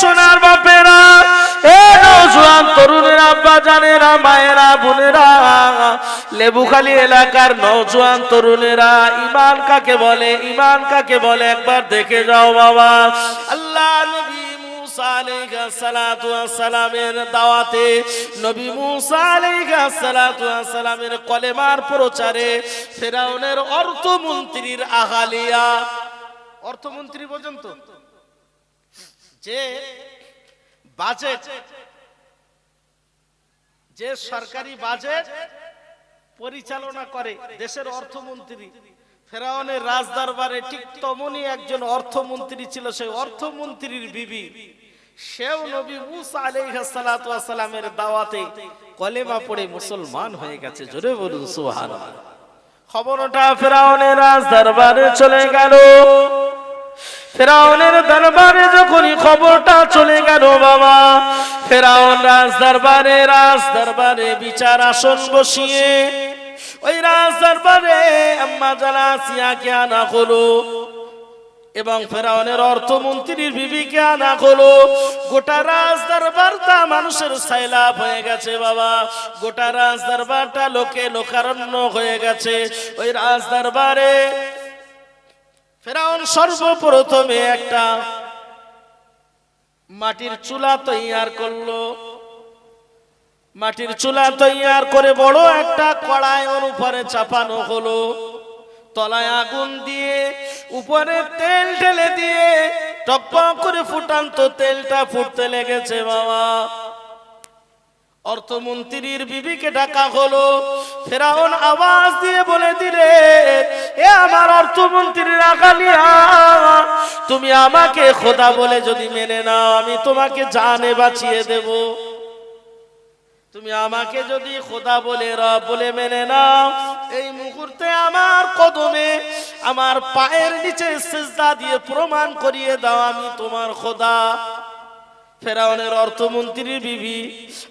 সোনার বাপেরা, এ নৌজওয়ান তরুণেরা, আব্বা জানেরা, মায়েরা, বোনেরা, লেবুখালী এলাকার নৌজওয়ান তরুণেরা, ইমান কাকে বলে, ইমান কাকে বলে, একবার দেখে যাও বাবা। আল্লাহ অর্থমন্ত্রী পর্যন্ত? যে বাজেট, যে সরকারি বাজেট পরিচালনা করে দেশের অর্থমন্ত্রী, ফেরাউনের রাজদরবারে ঠিক তমনই একজন অর্থমন্ত্রী ছিল, সেই অর্থমন্ত্রীর বিবি। সেও নবী মুসা আলাইহিস সালাতু ওয়াস সালামের দাওয়াতে কলেমা পড়ে মুসলমান হয়ে গেছে। জোরে বলুন, সুবহানাল্লাহ। খবরটা ফেরাউনের রাজদরবারে চলে গেল। ফেরাউনের দরবারে যখনই খবরটা চলে গেল বাবা, ফেরাউন রাজ দরবারে রাজ দরবারে বিচার আসন বসিয়ে ওই রাজ দরবারে আম্মা জানা সিয়াকে আনা হলো এবং ফেরাউনের অর্থমন্ত্রীর বিবিকে আনা হলো। গোটা রাজ দরবারটা মানুষের সাইলাভ হয়ে গেছে বাবা। গোটা রাজ দরবারটা লোকে লোকারণ্য হয়ে গেছে। ওই রাজ দরবারে ফেরাউন সর্বপ্রথমে একটা মাটির চুলা তৈয়ার করল। মাটির চুলা তৈয়ার করে বড় একটা কড়াই ওর উপরে চাপানো হলো। তলায় আগুন দিয়ে, উপরে তেল ঢেলে দিয়ে টকপক করে ফুটান্ত তেলটা ফুটতে লেগেছে বাবা। অর্থমন্ত্রীর বিবিকে ডাকা হলো। ফেরাউন আওয়াজ দিয়ে বলে দিলে, এ আমার অর্থমন্ত্রীর আগালিয়া, তুমি আমাকে খোদা বলে যদি মেনে নাও, আমি তোমাকে জানে বাঁচিয়ে দেব। তুমি আমাকে যদি খোদা বলে, রব বলে মেনে নাও, এই মুহূর্তে আমার কদমে, আমার পায়ের নিচে সেজদা দিয়ে প্রমাণ করিয়ে দাও, আমি তোমার খোদা। ফেরাউনের অর্থমন্ত্রীর বিবি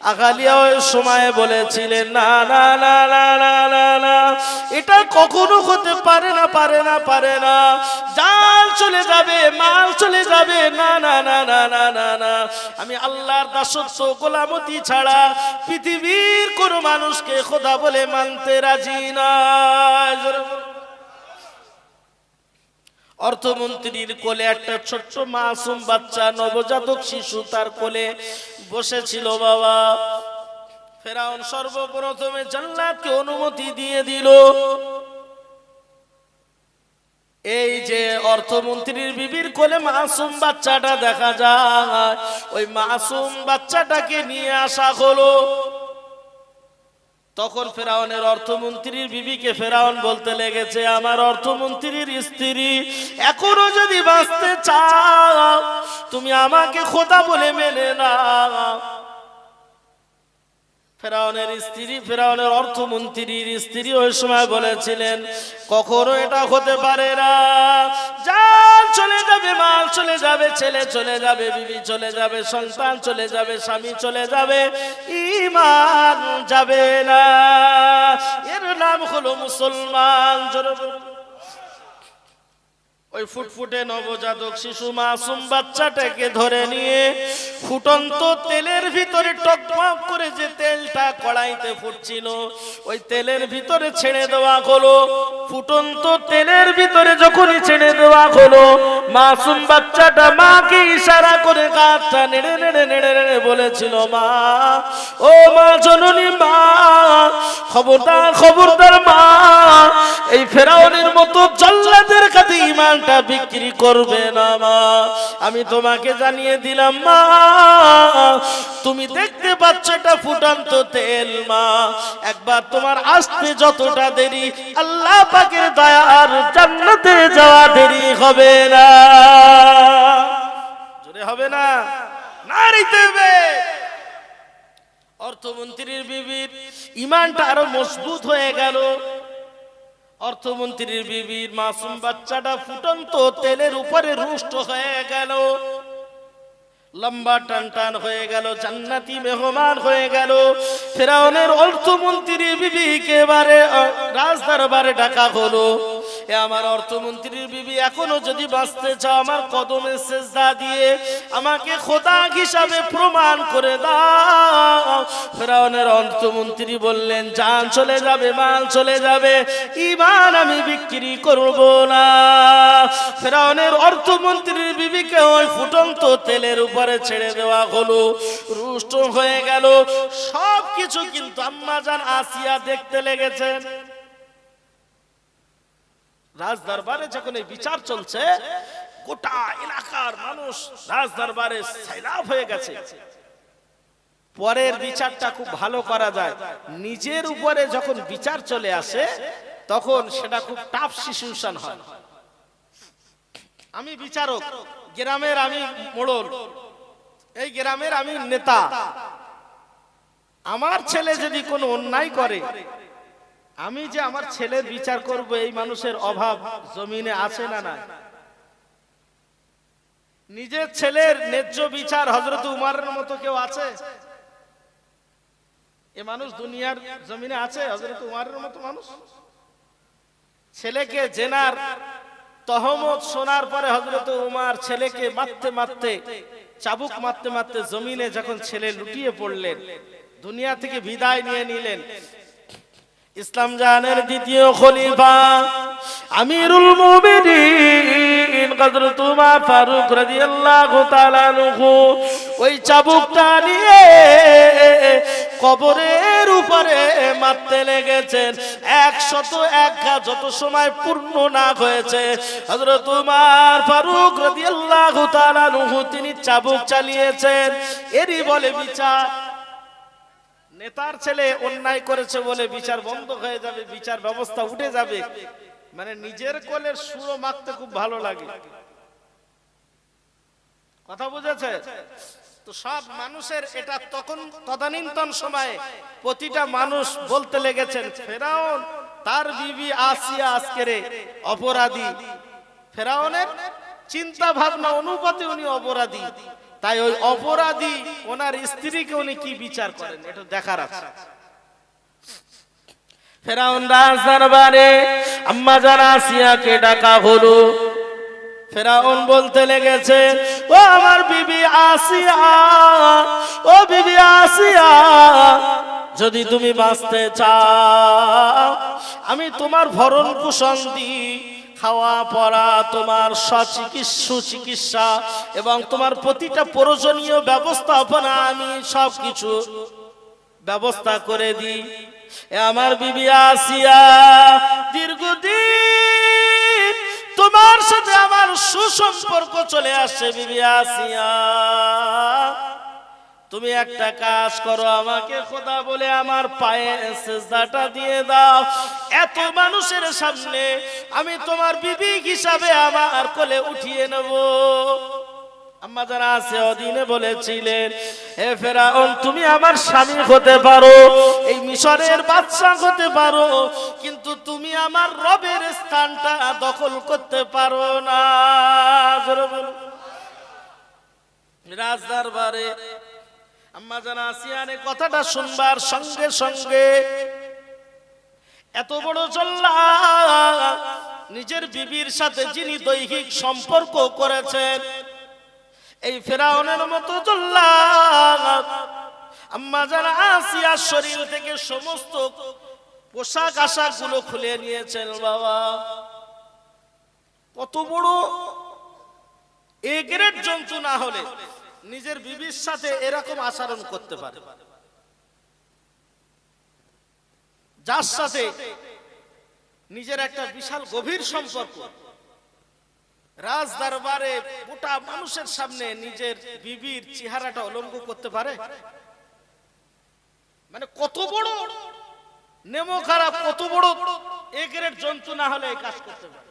আগালিয়া ওই সময় বলেছিলেন না না না না না না না এটা কখনো হতে পারে না পারে না পারে না জাল চলে যাবে মাল চলে যাবে না না না না না না না আমি আল্লাহর দাসত্ব গোলামতি ছাড়া পৃথিবীর কোনো মানুষকে খোদা বলে মানতে রাজি না অর্থমন্ত্রীর কোলে একটা ছোট্ট মাসুম বাচ্চা, নবজাতক শিশু তার কোলে বসেছিল বাবা। ফেরাউন সর্বপ্রথমে জান্নাতকে অনুমতি দিয়ে দিল। এই যে অর্থমন্ত্রীর বিবির কোলে মাসুম বাচ্চাটা দেখা যায়, ওই মাসুম বাচ্চাটাকে নিয়ে আসা হলো। তখন ফেরাউনের অর্থমন্ত্রীর বিবিকে ফেরাউন বলতে লেগেছে, আমার অর্থমন্ত্রীর স্ত্রী এখনও যদি বাঁচতে চাও, তুমি আমাকে খোদা বলে মেনে না ফেরাউনের স্ত্রী, ফেরাউনের অর্থমন্ত্রীর স্ত্রী ওই সময় বলেছিলেন, কখনো এটা হতে পারে না জাল চলে যাবে, মাল চলে যাবে, ছেলে চলে যাবে, বিবি চলে যাবে, সন্তান চলে যাবে, স্বামী চলে যাবে ইমান যাবে না এর নাম হলো মুসলমান জোরে। ওই ফুটফুটে নবজাতক শিশু মাসুম বাচ্চাটাকে ধরে নিয়ে ফুটন্ত তেলের ভিতরে টকমক করে যে তেলটা কড়াইতে ফুটছিল, ওই তেলের ভিতরে ছেড়ে দেওয়া হলো। ফুটন্ত তেলের ভিতরে যখনই ছেড়ে দেওয়া হলো, মাসুম বাচ্চাটা মাকে ইশারা করে গাছটা নেড়ে নেড়ে নেড়ে নেড়ে বলেছিল, মা, ও মা জননী মা, খবরদার খবরদার মা, এই ফেরাউনের মতো জল্লাদের কাছে ইমানটা বিক্রি করবে না, মা। আমি তোমাকে জানিয়ে দিলাম, মা। তুমি দেখতে পাচ্ছ এটা ফুটান্ত তেল, মা। একবার তোমার আসতে যতটা দেরি, আল্লাহ পাকের দয়ার জান্নাতে যাওয়া দেরি হবে না। জোরে হবে না? নারীতে হবে অর্থমন্ত্রীর বিবির ইমানটা আরও মজবুত হয়ে গেল। অর্থমন্ত্রীর বিবির মাসুম বাচ্চাটা ফুটন্ত তেলের উপরে রুষ্ট হয়ে গেল। লম্বা টান টান হয়ে গেল, জান্নাতি মেহমান হয়ে গেল। ফেরাউনের অর্থমন্ত্রী বিবিকে বারে রাজদরবারে ডাকা হলো। এ আমার অর্থমন্ত্রীর বিবি, এখনও যদি বাঁচতে চাও, আমার কদমে সেজদা দিয়ে আমাকে খোদা হিসাবে প্রমাণ করে দাও। ফেরাউনের অর্থমন্ত্রী বললেন, জান চলে যাবে, মাল চলে যাবে ইমান আমি বিক্রি করব না। ফেরাউনের অর্থমন্ত্রীর বিবিকে ওই ফুটন্ত তেলের উপরে ছেড়ে দেওয়া হলো। রুষ্ট হয়ে গেল। সব কিছু কিন্তু আম্মা জান আসিয়া দেখতে লেগেছেন। রাজ দরবারে যখন এই বিচার চলছে, গোটা এলাকার মানুষ রাজ দরবারে সাইলাভ হয়ে গেছে। পরের বিচারটা খুব ভালো করা যায়। নিজের উপরে যখন বিচার চলে আসে, তখন সেটা খুব টাফ সিচুয়েশন হয়। আমি বিচারক, গ্রামের আমি মোড়ল। এই গ্রামের আমি নেতা। আমার ছেলে যদি কোনো অন্যায় করে আমি যে আমার ছেলের বিচার করব এই মানুষের অভাব জমিনে আছে না না নিজের ছেলের ন্যায্য বিচার হজরত উমারের মতো কেউ আছে? এ মানুষ দুনিয়ার জমিনে আছে হজরত উমারের মতো মানুষ? ছেলেকে জেনার তহমত শোনার পরে হজরত উমার ছেলেকে মারতে মারতে, চাবুক মারতে মারতে জমিনে যখন ছেলে লুটিয়ে পড়লেন, দুনিয়া থেকে বিদায় নিয়ে নিলেন ইসলাম জাহানের দ্বিতীয় খলিফা আমিরুল মুমিনিন হযরত উমর ফারুক রাদিয়াল্লাহু তাআলা আনহু। ওই চাবুকটা নিয়ে কবরের উপরে মারতে লেগেছেন। একশত এক ঘা যত সময় পূর্ণ না হয়েছে। হযরত উমর ফারুক রাদিয়াল্লাহু তাআলা আনহু, তিনি চাবুক চালিয়েছেন। এরই বলে বিচার। নেতার ছেলে অন্যায় করেছে বলে বিচার বন্ধ হয়ে যাবে, বিচার ব্যবস্থা উঠে যাবে। মানে নিজের কোলের সুরো মাখতে খুব ভালো লাগে। কথা বুঝেছে? তো সব মানুষের এটা তখন তদানীন্তন সময়ে প্রতিটা মানুষ বলতে লেগেছেন, ফেরাউন তার বিবি আসিয়া আজকেরে অপরাধী। ফেরাউনের চিন্তা ভাবনা অনুপাতে উনি অপরাধী। তাই ওই অপরাধী ওনার স্ত্রীকে উনি কি বিচার করেন? এটা দেখার আছে। ফেরাউন দরবারে আম্মা জান আসিয়াকে ডাকা হলো। ফেরাউন বলতে লেগেছে, ও আমার বিবি আসিয়া, ও বিবি আসিয়া, যদি তুমি বাঁচতে চাও, আমি তোমার ভরণ পোষণ দিই। খাওয়া, পড়া, তোমার সচিকিৎসা এবং তোমার প্রতিটা প্রয়োজনীয় ব্যবস্থাপনা আমি সব কিছু ব্যবস্থা করে দিই। আমার বিবি আসিয়া, দীর্ঘদিন তোমার সাথে আমার সুসম্পর্ক চলে আসছে বিবি আসিয়া। তুমি একটা কাজ করো, আমাকে খোদা বলে আমার পায়ে সেজদাটা দিয়ে দাও। এত মানুষের সামনে আমি তোমার বিবি হিসাবে আমার কোলে উঠিয়ে নেব আম্মা যারা আছে অদিনে বলেছিলেন, হে ফেরাউন, তুমি আমার স্বামী হতে পারো, এই মিশরের বাদশা হতে পারো, কিন্তু তুমি আমার রবের স্থানটা দখল করতে পারো না। রাজ দরবারে আম্মা জানা আসিয়ানে কথাটা শুনবার সঙ্গে সঙ্গে এত বড় চল্লা নিজের বিবির সাথে যিনি দৈহিক সম্পর্ক করেছেন, এই ফেরাউনের মতো চল্লা আম্মা জানা আসিয়ার শরীর থেকে সমস্ত পোশাক আশাকগুলো খুলে নিয়েছেন, বাবা। কত বড় এ গ্রেড জন্তু না হলে নিজের বিবির সাথে এরকম আচরণ করতে পারে। যার সাথে নিজের একটা বিশাল গভীর সম্পর্ক। রাজ দরবারে গোটা মানুষের সামনে নিজের বিবির চেহারাটা অলঙ্গ করতে পারে? মানে কত বড়? নেমো খারাপ, কত বড়? এ গ্রেড জন্তু না হলে এই কাজ করতে পারে।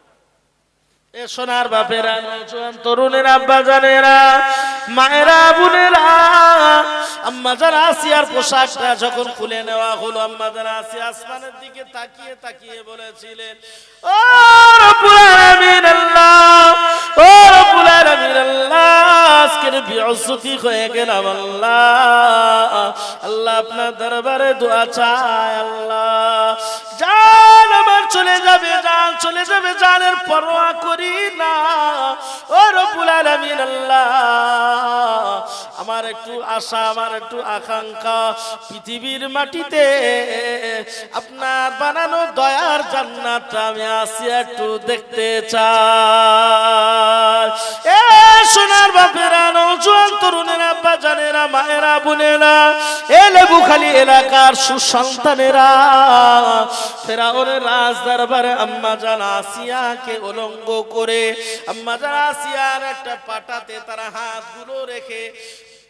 সোনার বাপেরা নৌজোয়ান তরুণের আব্বা জানেরা, মায়েরা, বোনেরা, আম্মা যারা আসিয়ার পোশাকটা যখন খুলে নেওয়া হলো, আম্মা যারা আসি আসমানের দিকে তাকিয়ে তাকিয়ে বলেছিলেন, ও রব্বুল আলামিন আল্লাহ, ও রব্বুল আলামিন আল্লাহ বিরস্তি হয়ে গেলাম, আল্লাহ। আল্লাহ আপনার দরবারে দোয়া চায় আল্লাহ। জান আমার চলে যাবে, জান চলে যাবে, জানের পরোয়া করি না। ও রব্বুল আলামিন, আল্লাহ। আমার একটু আশা, আমার একটু আকাঙ্ক্ষা, পৃথিবীর মাটিতে আপনার বানানো দয়ার জান্নাতটা আমি আসি একটু দেখতে চাই। এ সোনার বাপেরা নৌজোয়ান তরুণেরা বাজানেরা মায়েরা, বোনেরা, এ লেবুখালী এলাকার সুসন্তানেরা। ফেরাউনের রাজ দরবারে আম্মা জান আসিয়াকে অলঙ্গ করে, আম্মা জান আসিয়ার একটা পাটাতে তারা হাতগুলো রেখে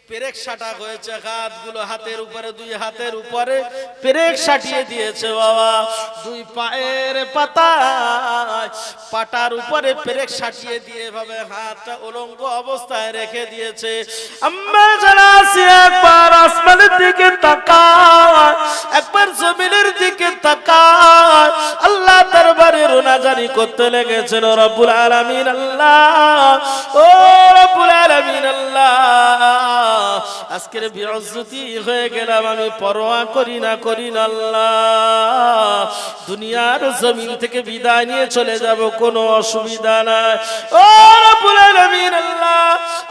পেরেক সাটা হয়েছে, হাতগুলো হাতের উপরে, দুই হাতের উপরে। পেরেক সাটিয়ে দিয়েছে বাবা। দুই পায়ের পাতা পাটার উপরে পেরেক সাটিয়ে দিয়ে ভাবে হাতটা উলঙ্গ অবস্থায় রেখে দিয়েছে। আম্মা যারা একবার আসমানের দিকে তাকায়, একবার জমিনের দিকে তাকায়। আল্লাহ দরবারে রোনাজারি করতে লেগেছেন রব্বুল আলামিন, আল্লাহ, ও রব্বুল আলামিন, আল্লাহ। আজকের বিরজ্জতি হয়ে গেলাম আমি, পরোয়া করি না করি না আল্লাহ। দুনিয়ার জমিন থেকে বিদায় নিয়ে চলে যাব, কোনো অসুবিধা নাই। ও রব্বুল আলামিন আল্লাহ,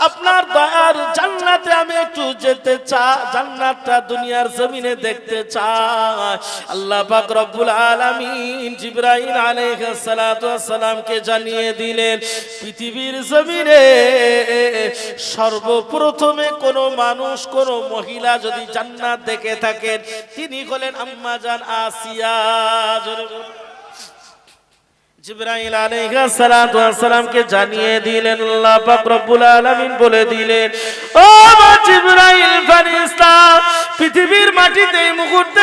আপনার দয়ার জান্নাতে আমি একটু যেতে চাই জান্নাতটা দুনিয়ার জমিনে দেখতে চাই। আল্লাহ পাক রব্বুল আলামিন জিবরাইল আলাইহিস সালাতু ওয়াস সালামকে জানিয়ে দিলেন, পৃথিবীর জমিনে সর্বপ্রথমে কোনো মানুষ কোন মহিলা যদি জান্নাত দেখে থাকেন তিনি হলেন আম্মা জান আসিয়া। জিবরাইল আলাইহিস সালাতু জানিয়ে দিলেন, আল্লাহ পাক রব্বুল আলামিন বলে দিলেন, ও জিবরাইল ফেরেশতা, পৃথিবীর মাটিতে এই মুহূর্তে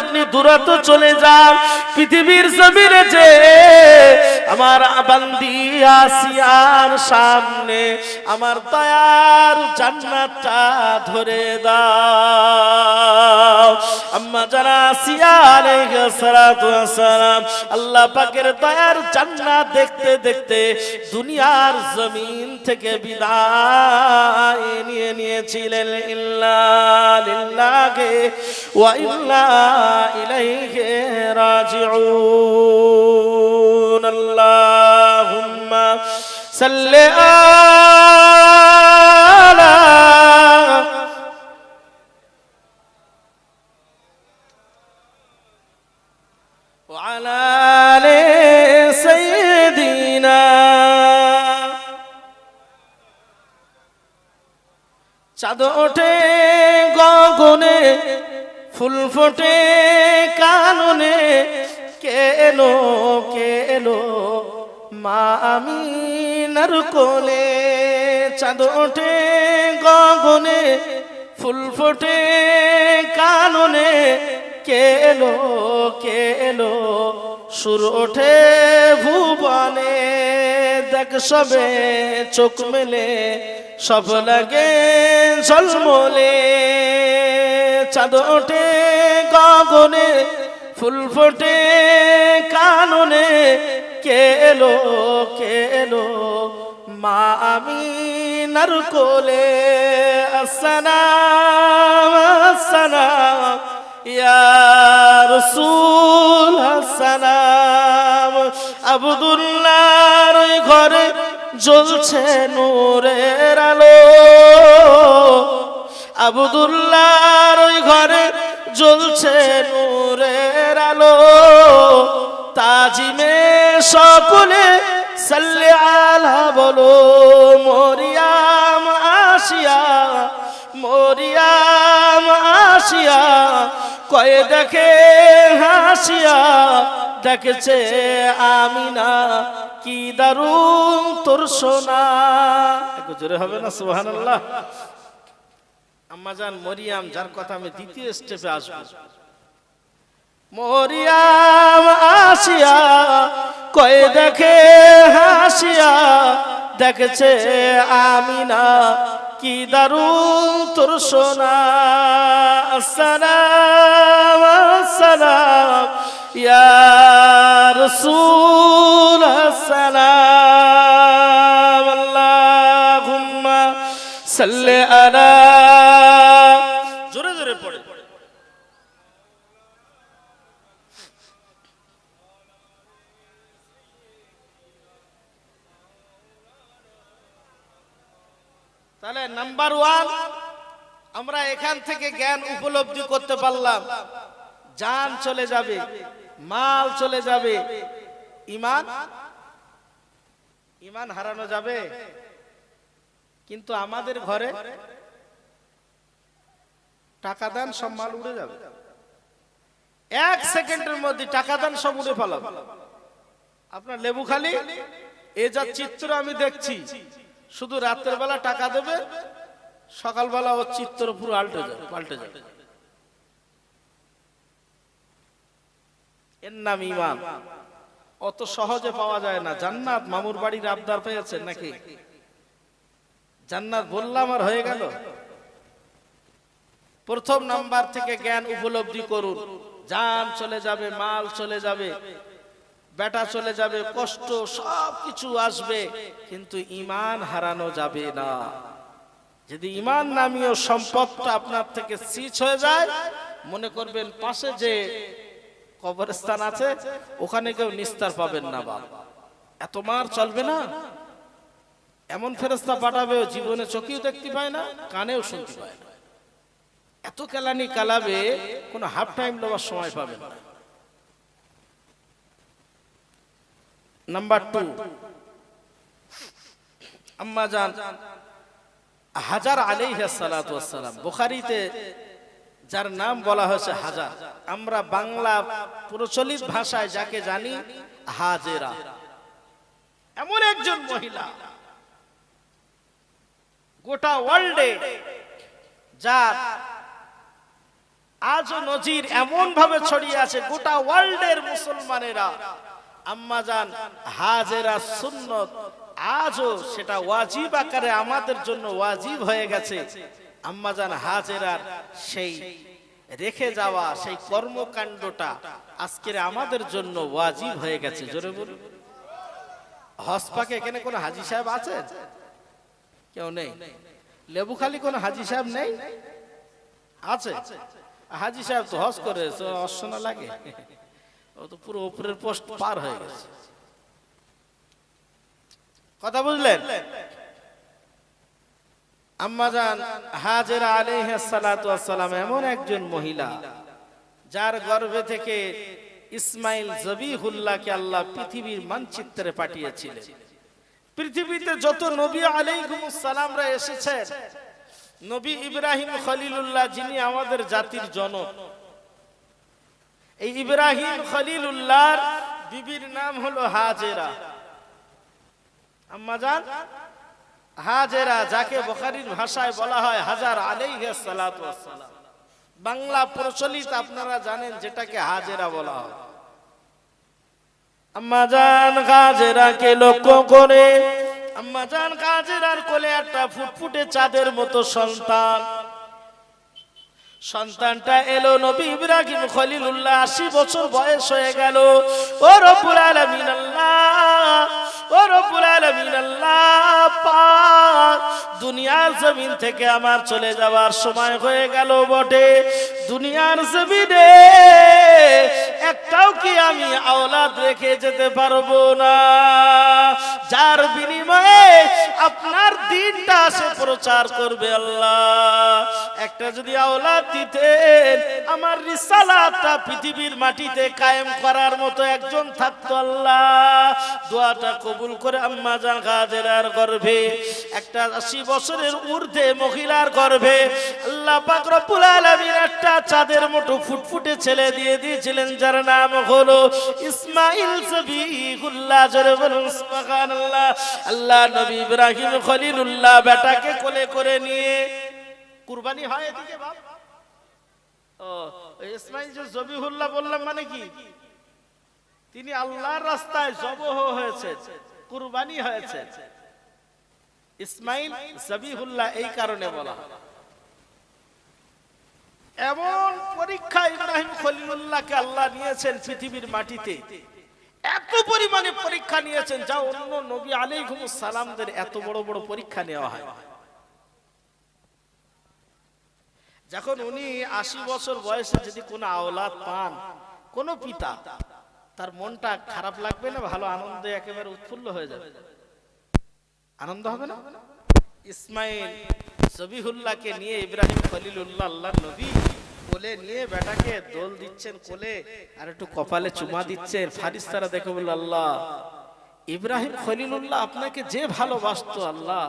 আপনি দূরত চলে যান, পৃথিবীর জমিনে যে আমার বান্দি আসিয়ার সামনে আমার দয়ার জান্নাতটা ধরে দাও। আম্মা যারা আসিয়া আলাইহিস সালাতু আল্লাহ পাকের দয়ার জান্নাত দেখতে দেখতে দুনিয়ার জমিন থেকে বিদায় নিয়ে নিয়েছিলেন। ইল্লা লিল্লাহি ওয়া ইল্লা ইলাইহি রাজিউন। আল্লাহুম্মা সাল্লি আলা চাঁদ ওঠে গগনে, ফুল ফোটে কাননে। কে এলো মা আমিনার কোলে চাঁদ ওঠে গগনে, ফুল ফোটে কাননে। কে এলো কে এলো? সুর ওঠে ভুবনে, দেখ সবে চোখ মেলে, সব লাগে ঝলমলে। চাঁদ ওঠে গগনে, ফুল ফোটে কাননে, কে এলো কে এলো? মা আমি নার কোলে, আসসালাম আসসালাম। ইয়া রসুল আসসালাম আবদুল্লাহর ওই ঘরে জ্বলছে নূরের আলো। আবদুল্লাহর ওই ঘরে জ্বলছে নূরের আলো। তাজিমে সকলে সাল্লে আলা বলো, মরিয়াম আসিয়া মরিয়াম আসিয়া কয়ে দেখে হাসিয়া দেখেছে আমি না কি দারুণ তোর সোনা। একটু জোরে হবে না সুবহানাল্লাহ। আম্মাজান মরিয়াম যার কথা আমি দ্বিতীয় স্টেপে আসব। মরিয়াম আসিয়া কয়ে দেখে হাসিয়া দেখেছে আমিনা কি দারুণ তোর সোনা। সালাম সালাম ইয়ার রাসূল সালাম আল্লাহুম্মা সাল্লে আলা আমরা এখান থেকে জ্ঞান উপলব্ধি করতে পারলাম। যান চলে যাবে, মাল চলে যাবে। ইমান? ইমান হারানো যাবে। কিন্তু আমাদের ঘরে টাকা দেন সব মাল উড়ে যাবে। এক সেকেন্ডের মধ্যে টাকা দেন সব উড়ে ফেলাবে। আপনার লেবু খালি? এ যা চিত্র আমি দেখছি, শুধু রাতের বেলা টাকা দেবে সকালবেলা ও চিত্র পুরো আল্টে যাবে পাল্টে যাবে এর নাম ইমান অত সহজে পাওয়া যায় না। জান্নাত মামুর বাড়ির আবদার পেয়েছেন নাকি? জান্নাত বললাম আর হয়ে গেল। প্রথম নাম্বার থেকে জ্ঞান উপলব্ধি করুন। জান চলে যাবে, মাল চলে যাবে, বেটা চলে যাবে, কষ্ট সব কিছু আসবে, কিন্তু ইমান হারানো যাবে না। যদি ইমান নামীয় সম্পদটা আপনার থেকে সিচ হয়ে যায়, মনে করবেন পাশে যে কবরস্থান আছে, ওখানে কেউ নিস্তার পাবেন না বাপ। এত মার চলবে না। এমন ফেরস্তা পাঠাবে জীবনে চোখেও দেখতে পায় না, কানেও শুনতে পায় না। এত কেলানি কালাবে, কোনো হাফ টাইম নেওয়ার সময় পাবে না। Number two. আম্মা জান হাজার আলাইহাসালাম বুখারিতে যার নাম বলা হয়েছে হাজার। আমরা বাংলা প্রচলিত ভাষায় যাকে জানি হাজেরা। এমন একজন মহিলা গোটা ওয়ার্ল্ডে যার আজও নজির এমন ভাবে ছড়িয়ে আছে, গোটা ওয়ার্ল্ডের মুসলমানেরা আম্মাজান হাজেরা সুন্নত আজও সেটা ওয়াজিব আকারে আমাদের জন্য ওয়াজিব হয়ে গেছে। আম্মাজান হাজেরার সেই রেখে যাওয়া সেই কর্মকাণ্ডটা আজকের আমাদের জন্য ওয়াজিব হয়ে গেছে। জোরে বলুন। হসপাকে এখানে কোন হাজি সাহেব আছে কেউ নেই? লেবুখালি কোন হাজি সাহেব নেই? আছে? হাজি সাহেব তো হজ করে অশ্বনা লাগে। ও তো পুরো উপরের পোস্ট পার হয়ে গেছে। কথা বুঝলেন? আম্মাজান হাজেরা আলাইহিস সালাতু এমন একজন মহিলা যার গর্ভে থেকে ইসমাইল জবিহুল্লাহকে আল্লাহ পৃথিবীর মানচিত্রে পাঠিয়েছিলেন। পৃথিবীতে যত নবী সালামরা এসেছেন, নবী ইব্রাহিম খলিলুল্লাহ যিনি আমাদের জাতির জনক, এই ইব্রাহিম খলিলুল্লাহর বিবির নাম হলো হাজেরা। আম্মাজান হাজেরা যাকে বখারির ভাষায় বলা হয় হাজার আলাইহিস সালাতু ওয়াসসালাম। বাংলা প্রচলিত আপনারা জানেন যেটাকে হাজেরা বলা হয়। আম্মাজান হাজেরাকে লক্ষ্য করে আম্মাজান হাজেরার কোলে একটা ফুটফুটে চাঁদের মতো সন্তান। সন্তানটা এলো নবী ইব্রাহিম খলিলুল্লাহ, আশি বছর বয়স হয়ে গেল। ও রব্বুল আলামিন ও দুনিয়ার জমিন থেকে আমার চলে যাওয়ার সময় হয়ে গেল বটে। দুনিয়ার জমিনে একটাও কি আমি আওলাদ রেখে যেতে পারব না? যার বিনিময়ে আপনার দিনটা সে প্রচার করবে আল্লাহ। একটা যদি আওলাদ দিতেন, আমার রিসালাতটা পৃথিবীর মাটিতে কায়েম করার মতো একজন থাকতো আল্লাহ। দোয়াটা কবুল করে আম্মা জান গাজেরার গর্ভে, একটা আশি বছরের ঊর্ধ্বে মহিলার গর্ভে আল্লাহ পাক রব্বুল আলামিন একটা চাঁদের মতো ফুটফুটে ছেলে দিয়ে দিয়েছিলেন, যার নাম হলো ইসমাইল সবিহুল্লাহ জোরে বলুন সুবহানাল্লাহ। আল্লাহ নবী ইব্রাহিম খলিলুল্লাহ বেটাকে কোলে করে নিয়ে কুরবানি হয় এদিকে বাপ। ও ইসমাইল যে জবিহুল্লাহ বললাম মানে কি? তিনি আল্লাহর রাস্তায় জবহ হয়েছে, কুরবানি হয়েছে। ইসমাইল জবিহুল্লাহ এই কারণে বলা এমন পরীক্ষা ইব্রাহিম খলিলুল্লাহকে আল্লাহ নিয়েছেন পৃথিবীর মাটিতে। এত পরিমাণে পরীক্ষা নিয়েছেন, যা অন্য নবী আলাইহিস সালামদের এত বড় বড় পরীক্ষা নেওয়া হয়। যখন উনি আশি বছর বয়সে যদি কোনো আওলাদ পান, কোনো পিতা, তার মনটা খারাপ লাগবে না, ভালো আনন্দে একেবারে উৎফুল্ল হয়ে যাবে। আনন্দ হবে না? ইসমাইল জবিহুল্লাহকে নিয়ে ইব্রাহিম খলিলুল্লাহ আল্লাহ নবী কোলে নিয়ে বেটাকে দোল দিচ্ছেন কোলে, আর একটু কপালে চুমা দিচ্ছেন। ফারিস্তারা দেখে বলল, আল্লাহ, ইব্রাহিম খলিলুল্লাহ আপনাকে যে ভালোবাসতো, আল্লাহ,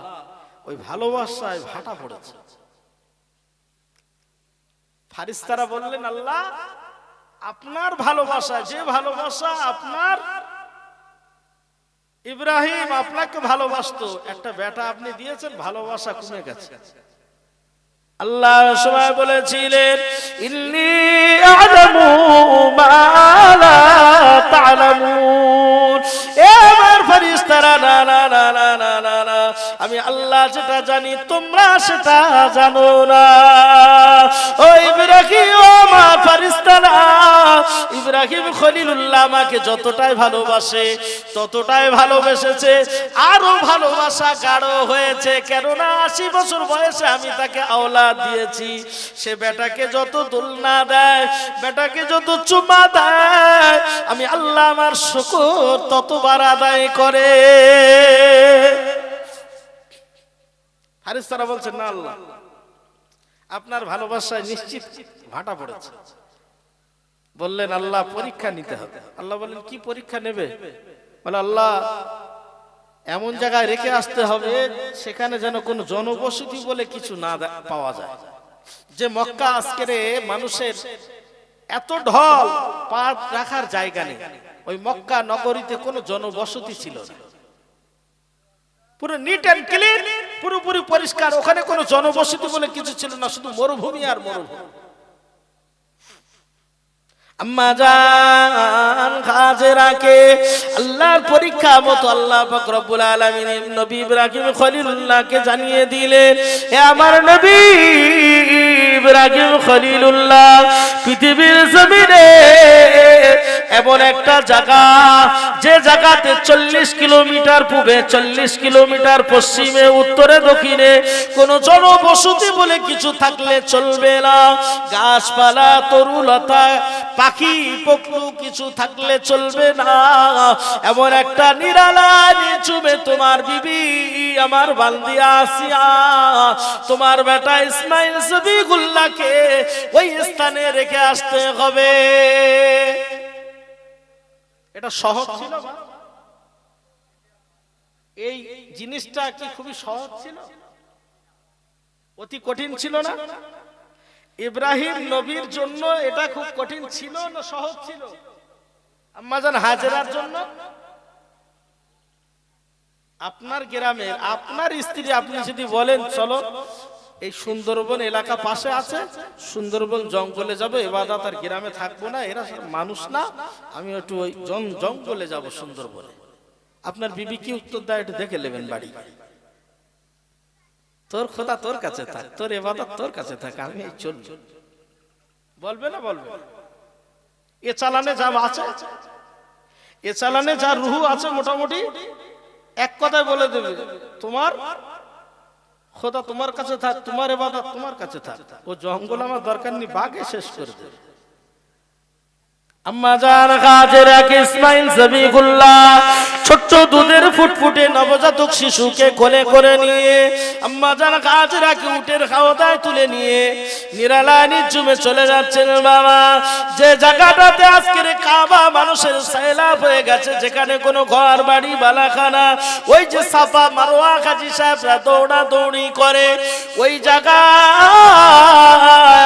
ওই ভালোবাসায় ভাটা পড়েছে। ফারিস্তারা বললেন, আল্লাহ, আপনার ভালোবাসা, যে ভালোবাসা আপনার, ইব্রাহিম আপনাকে ভালোবাসতো, একটা বেটা আপনি দিয়েছেন, ভালোবাসা কমে গেছে। আল্লাহ সময় বলেছিলেন ইল্লি আলামু মা লা তা'লামুন। এ আমার ফেরেশতারা না না না না না না আমি আল্লাহ যেটা জানি, তোমরা সেটা জানো না। ও ইব্রাহিম, ও আমার ফেরেশতারা, ইব্রাহিম খলিলুল্লাহ আমাকে যতটাই ভালোবাসে, ততটাই ভালোবেসেছে, আরও ভালোবাসা গাঢ় হয়েছে। কেননা আশি বছর বয়সে আমি তাকে আওলা দিয়েছি। সে বেটাকে যত দোলনা দেয়, বেটাকে যত চুমা দেয়, আমি আল্লাহ আমার শুকর ততবার আদায় করে। হারিস তারা বলছেন, না আল্লাহ, আপনার ভালোবাসায় নিশ্চিত ভাটা পড়েছে। বললেন, আল্লাহ পরীক্ষা নিতে হবে। আল্লাহ বললেন, কি পরীক্ষা নেবে? বলে, আল্লাহ, এমন জায়গায় রেখে আসতে হবে সেখানে যেন কোনো জনবসতি বলে কিছু না পাওয়া যায়। যে মক্কা আজকের মানুষের এত ঢল পা রাখার জায়গা নেই। ওই মক্কা নগরীতে কোনো জনবসতি ছিল না। পুরো নিট অ্যান্ড ক্লিন পুরোপুরি পরিষ্কার। ওখানে কোনো জনবসতি বলে কিছু ছিল না, শুধু মরুভূমি আর মরুভূমি। আল্লাহর পরীক্ষা মতো আল্লাহ রব্বুল আলামিন নবী ইব্রাহিম খলিলুল্লাহকে জানিয়ে দিলেন হে আমার নবী ইব্রাহিম খলিলুল্লাহ, পৃথিবীর জমিনে এমন একটা জায়গা যে জায়গাতে চল্লিশ কিলোমিটার পূবে, চল্লিশ কিলোমিটার পশ্চিমে, উত্তরে, দক্ষিণে কোনো জনবসতি বলে কিছু থাকলে চলবে না। গাছপালা, তরুলতা, পাখি, পক্ষু কিছু থাকলে চলবে না। এমন একটা নিরালা নিচুমে তোমার বিবি, আমার বান্দিয়া আসিয়া। তোমার বেটা ইসমাইল সবিগুল্লাহকে ওই স্থানে রেখে আসতে হবে। এটা সহজ ছিল? এই জিনিসটা কি খুবই সহজ ছিল? অতি কঠিন ছিল না? ইব্রাহিম নবীর জন্য এটা খুব কঠিন ছিল না সহজ ছিল? আম্মাজান হাজেরার জন্য? আপনার গ্রামের আপনার স্ত্রী আপনি যদি বলেন চলো এই সুন্দরবন এলাকা পাশে আছে, সুন্দরবন জঙ্গলে যাব, এবাদাত আর গ্রামে থাকব না, এরা মানুষ না, আমি একটু ওই জঙ্গলে যাব সুন্দরবনে। আপনার বিবি কি উত্তর দেয় একটু দেখে নেবেন বাড়ি। তোর খোদা তোর কাছে থাক, তোর এবাদত তোর কাছে থাক, আমি চলব বলবে না বলবে? এ চালানে যা আছে, এ চালানে যা রুহু আছে মোটামুটি, এক কথায় বলে দেবে, তোমার খোদা তোমার কাছে থাক, তোমার এবাদত তোমার কাছে থাক। ও জঙ্গল আমার দরকার নেই, বাঘে শেষ করে দেবে আম্মা জান গাজের এক ইসমাইল জবিগুল্লাহ ছোট্ট দুধের ফুটফুটে নবজাতক শিশুকে কোলে করে নিয়ে, আম্মা জান গাজের এক উটের খাওয়াদায় তুলে নিয়ে, নিরালায় নিঝুমে চলে যাচ্ছেন বাবা। যে জায়গাটাতে আজকের কাবা মানুষের সাইলাপ হয়ে গেছে, যেখানে কোনো ঘর, বাড়ি, বালাখানা, ওই যে সাফা মারোয়া কাজী সাহেবরা দৌড়া দৌড়ি করে, ওই জায়গা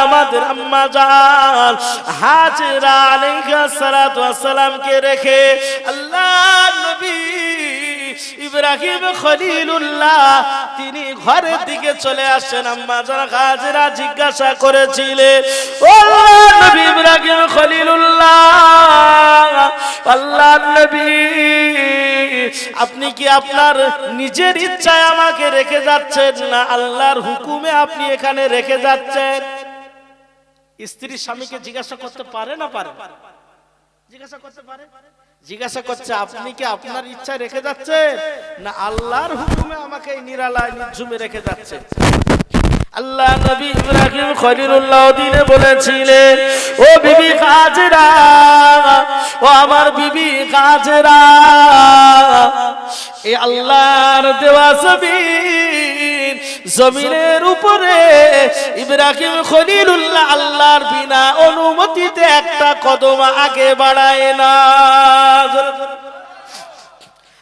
আমাদের আম্মা জান হাজরা ওয়াসসালামকে রেখে আল্লাহ নবী ইব্রাহিম খলিলুল্লাহ তিনি ঘরের দিকে চলে আসেন আম্মা যারা হাজরা জিজ্ঞাসা করেছিলেন নবী ইব্রাহিম খলিলুল্লাহ, আল্লাহ নবী, আপনি কি আপনার নিজের ইচ্ছায় আমাকে রেখে যাচ্ছেন না আল্লাহর হুকুমে আপনি এখানে রেখে যাচ্ছেন? স্ত্রী স্বামীকে জিজ্ঞাসা করতে পারে না পারে? জিজ্ঞাসা করতে পারে? জিজ্ঞাসা করছে আপনি কি আপনার ইচ্ছায় রেখে যাচ্ছে না আল্লাহর হুকুমে আমাকে এই নিরালায় নিঝুমে রেখে যাচ্ছে আল্লাহ নবী ইব্রাহিম খলিলুল্লাহ দিনে বলেছিলেন ও বিবি কাজরা ও আমার বিবি কাজরা এ আল্লাহর দেওয়া জমিন জমিনের উপরে ইব্রাহিম খলিলুল্লাহ আল্লাহর বিনা অনুমতিতে একটা কদম আগে বাড়ায় না।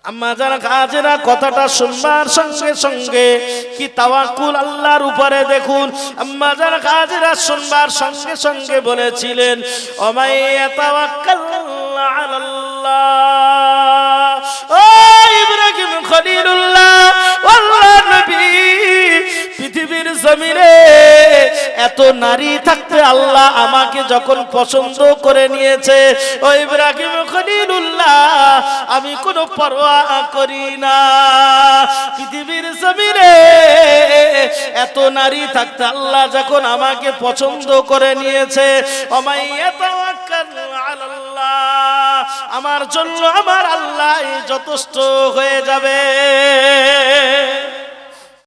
আম্মা যারা কাজেরা কথাটা শুনবার সঙ্গে সঙ্গে কি তাওয়াক্কুল আল্লাহর উপরে দেখুন? আম্মা যারা কাজেরা শুনবার সঙ্গে সঙ্গে বলেছিলেন, অমাইয়া তাওয়াক্কাল আলাল্লাহ। ও ইব্রাহিম খলিলুল্লাহ আল্লাহ নবী। পৃথিবীর জমিনে এত নারী থাকতে আল্লাহ আমাকে যখন পছন্দ করে নিয়েছে, ও ইব্রাহিম খলিলুল্লাহ, আমি কোনো পরোয়া করি না। পৃথিবীর জমিনে এত নারী থাকতে আল্লাহ যখন আমাকে পছন্দ করে নিয়েছে অমাইয়া তাওয়াক্কাল আমার জন্য আমার আল্লাহ যথেষ্ট হয়ে যাবে।